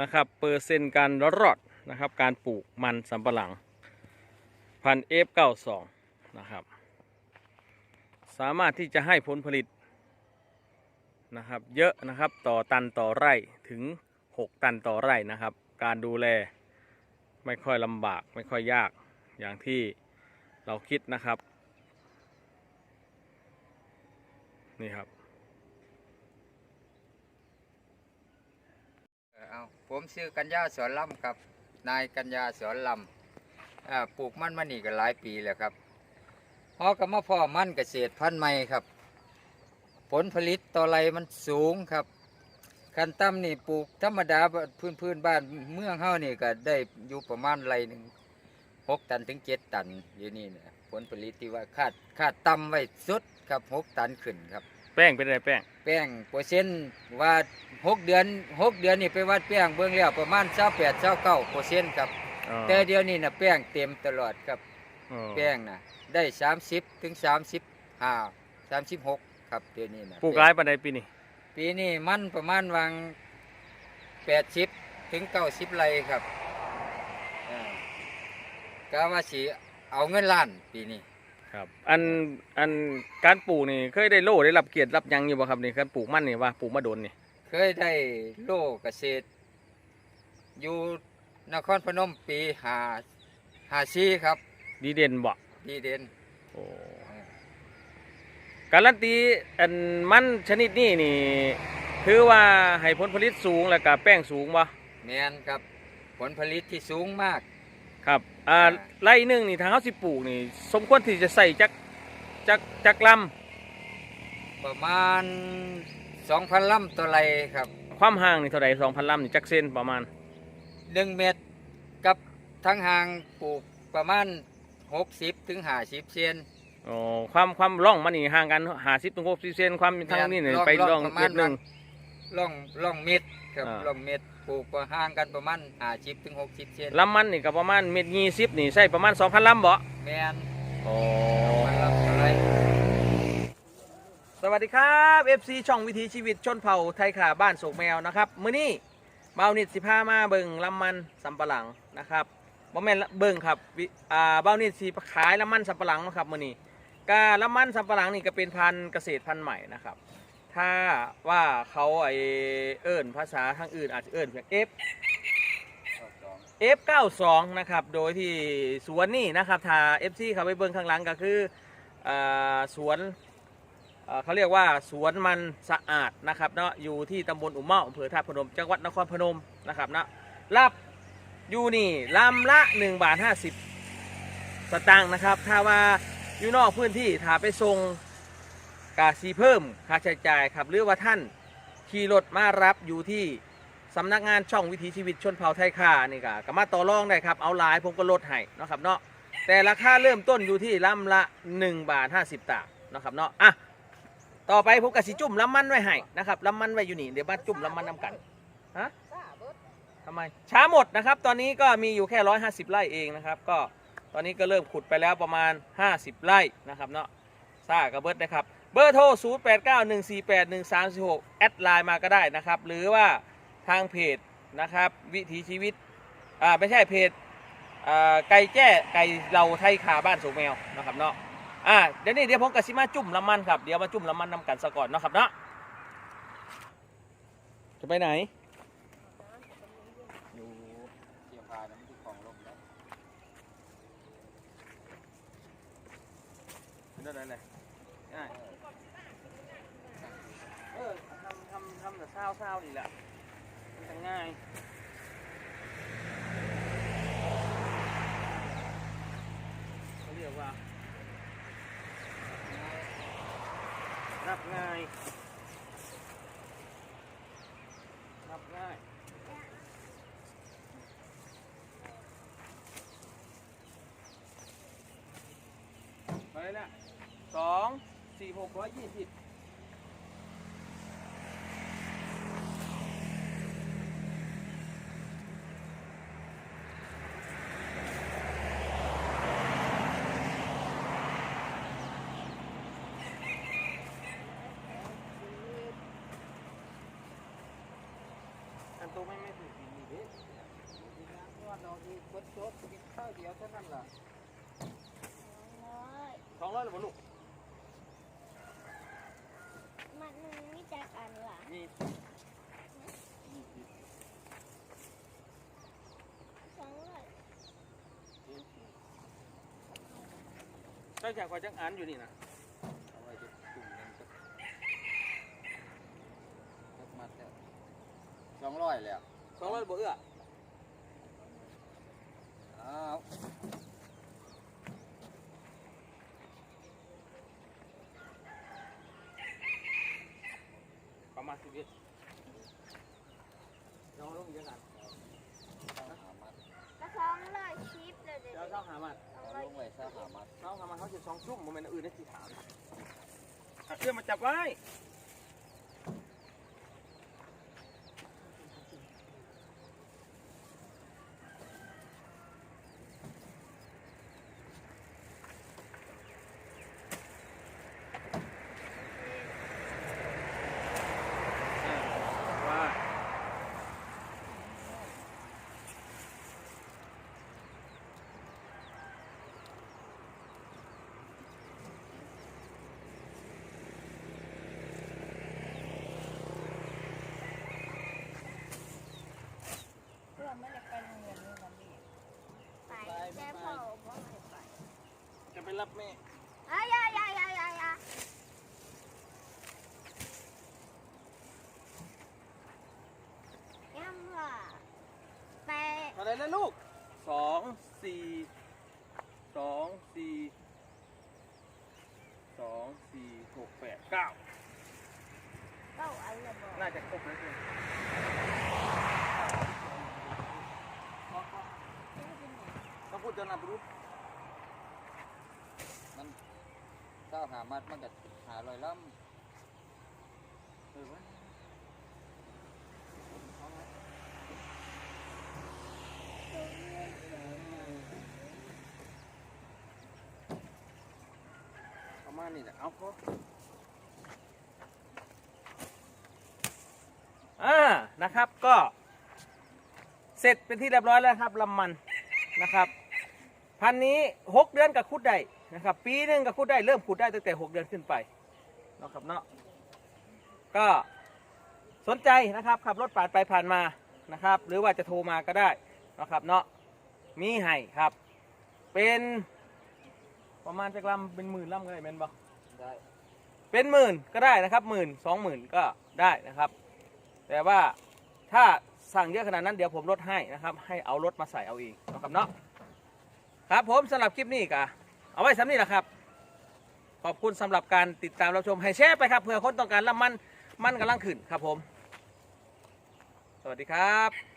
นะครับเปอร์เซ็นต์การรอดนะครับ การปลูกมันสำปะหลังพันเอฟเก้าสองนะครับ สามารถที่จะให้ผลผลิตนะครับ เยอะนะครับต่อตันต่อไร่ถึง 6 ตันต่อไร่นะครับ การดูแลไม่ค่อยลำบากไม่ค่อยยากอย่างที่เราคิดนะครับ นี่ครับ เอ่อเอา ผมชื่อกัญญาสอนลำครับ นายกัญญาสอนลำอ่าปลูกมันมานี่ก็หลายปีแล้วครับพอกับมาพ่อมันเกษตรพันธุ์ใหม่ครับ ผลผลิตต่อไรมันสูงครับคันตั้มนี่ปลูกธรรมดาพื้นพื้นบ้านเมืองเฮานี่ก็ได้อยู่ประมาณไรหนึ่งหกตันถึงเจ็ดตันอยู่นี่นะผลผลิตที่ว่าคาดคาดต่ำไว้สุดครับหกตันขึ้นครับ แป้งเป็นอะไรแป้ง แป้งเปอร์เซ็นต์ว่าหกเดือนหกเดือนนี่ไปวัดแป้งเบื้องแล้วประมาณเจ้าแปดเจ้าเก้าเปอร์เซ็นต์ครับ อ๋อแต่เดี๋ยวนี้นะแป้งเต็มตลอดครับ อ๋อแป้งนะได้สามสิบถึงสามสิบห้าสามสิบหกครับเดี๋ยวนี้นะปลูกร้ายปันใดปีนี้ปีนี้มันประมาณวางแปดสิบถึงเก้าสิบไรครับอ่ากะว่าสีเอาเงินล้านปีนี้ ครับอันอันการปลูกนี่เคยได้โล่ได้รับเกียรติรับหยังอยู่บ่ครับนี่การปลูกมันนี่ว่าปลูกมะโดนนี่เคยได้โล่เกษตร อยู่นครพนมปีหาหาชีครับ ดีเด่นบ่ดีเด่นโอ้การันตีอันมันชนิดนี้นี่ถือว่าให้ผลผลิตสูงแล้วก็แป้งสูงบ่แมนครับ ผลผลิตที่สูงมากครับ อ่าอ่าไร่หนึงนี่ถ้าเฮาสิปลูกนี่ สมควรที่จะใส่จักจักจักลประมาณ 2,000ลำต่อไรครับำความห่างนี่เท่าใด2,000ลำนี่จักเส้นประมาณ1เมตรกับทั้งหางปลูกประมาณ 60ถึง50เซน อ๋อความความร่องมันนี่ห่างกัน50ถึง60เซนความทางนี้นี่ไปร่องประมาเม็ณดหนึงล่องล่องเมต รครับอ่าล่องเมตรปลูกห่างกันประมาณ50ถึง60เซนลำมันนี่ก็ประมาณเม็ดยี่สิบนี่ใส่ประมาณ2,000ลำบ่แมนอ๋อ2,000ลำต่อไรสวัสดีครับ FC ช่องวิถีชีวิตชนเผ่าไทยขาบ้านโศกแมวนะครับมื้อนี้เบานิดสิพามาเบิงลำมันสำปะหลังนะครับบ่แม่นละเบิงครับวิอ่าเบานิดสิขายลำมันสำปะหลังนะครับมื้อนี้ก็ลำมันสำปะหลังนี่ก็เป็นพันธุ์เกษตรพันธุ์ใหม่นะครับ ถ้าว่าเขาไอเอิ้นภาษาทางอื่นอาจจะเอิ้นเพียง F F92 นะครับ โดยที่สวนนี่นะครับถ้า FC เขาไปเบิ่งข้างหลังก็คืออสวนเอ่อเขาเรียกว่าสวนมันสะอาดนะครับเนาะอยู่ที่ตำบลอุ่มเมาอำเภอท่าพนม จังหวัดนครพนมนะครับเนาะรับอยู่นี่ลำละ1บาท50 สตางค์นะครับ ถ้าว่าอยู่นอกพื้นที่ถ้าไปส่ง กาซีเพิ่มค่าใช้จ่ายครับหรือว่าท่านขี่รถมารับอยู่ที่สำนักงานช่องวิถีชีวิตชนเผ่าไทยค่านี่ก็ก็มาต่อรองได้ครับเอาหลายผมก็ลดให้นะครับเนาะแต่ราคาเริ่มต้นอยู่ที่ลำละ 1 บาท 50ตังค์นะครับเนาะอะต่อไปผมกสิจุ่มลำมันไว้ให้นะครับลำมันไว้อยู่นี่เดี๋ยวมาจุ่มลำมันนำกันฮะทำไมช้าหมดนะครับ ตอนนี้ก็มีอยู่แค่ 150 ไร่เองนะครับ ก็ตอนนี้ก็เริ่มขุดไปแล้วประมาณ 50 ไร่นะครับเนาะซ่ากระเบิดนะครับ เบอร์โทร 0 8 9 1 4 8 1 3 4 6 แอดไลน์มาก็ได้นะครับ หรือว่าทางเพจนะครับ วิถีชีวิต อ่า ไม่ใช่เพจอ่าไก่แจ้ไก่เราไทยขาบ้านสูงแมวนะครับเนาะอ่าเดี๋ยวนี้เดี๋ยวผมกับซิมาจุ่มลำมันครับ เดี๋ยวมาจุ่มลำมันนำกันซะก่อนเนาะครับเนาะจะไปไหนอยู่เชียงพาน้ำที่ของลมแล้วนั่นเลยง่ายเออทำทำทำแต่ เศร้าเศร้าดีแหละมันจะง่ายเขาเรียกว่ารับง่ายรับง่ายไปเลยนะสองสี่หกร้อยยี่สิบ ตัวไม่ไม่ถึงสี่ออกอีกคนโต๊ะกินข้าวเดียวเท่านั้นล่ะร้อยสองร้อยหรือเปล่าลูกมันมีจักอันล่ะมีสองร้อยเจ้าจากคอยจังอันอยู่นี่นะ เอาไว้จะตุ่มนั่นก็จักมัดแล้ว สองร้อยแล้วสองร้อยบ่เอื้ออ้าวประมาณสิบเอ็ดน้องลูกยังไงหามัดก็สองร้อยชิปเลยเดี๋ยวเจ้าเจ้าหามันสองเอาร้อยลงไว้ซะหามัดน้องหามันเขาสิบสองชุ่มโมเมนต์อื่นได้สี่ถามขัดเสื้อมาจับไว้ ว่า เพื่อนไม่ได้ไปโรงเรียนในวันนี้ ไปแต่พ่อบอกให้ไป จะไปรับแม่อ้ายายายายายายังล่ะไปอะไรนะลูกสองสี่สองสี่สองสี่หกแปดเก้าเก้าอันละบอกน่าจะครบแล้วคุณต้องพูดจะนับรู้ มันเจ้าหามัดมันก็หาลอยล่เออวะประมาณนี้แหละเอาพออ่านะครับก็เสร็จเป็นที่เรียบร้อยแล้วครับลำมันนะครับ พันนี้หกเดือนกับคุดได้ นะครับปีหนึ่งกับคุดได้เริ่มขุดได้ตั้งแต่หกเดือนขึ้นไปเนาะครับเนาะก็สนใจนะครับขับรถผ่านไปผ่านมานะครับ หรือว่าจะโทรมาก็ได้นะครับเนาะมีให้ครับ เป็นประมาณจะลำเป็นหมื่นลำก็ได้แม่นบ่ำได้เป็นหมื่นก็ได้นะครับหมื่นสองหมื่นก็ได้นะครับ แต่ว่าถ้าสั่งเยอะขนาดนั้นเดี๋ยวผมลดให้นะครับ ให้เอารถมาใส่เอาเองนะครับเนาะครับผมสำหรับคลิปนี้ก็ เอาไว้สำนี้แหละครับ ขอบคุณสำหรับการติดตามรับชมให้แชร์ไปครับเผื่อคนต้องการละมันมันกำลังขึ้นครับผม สวัสดีครับ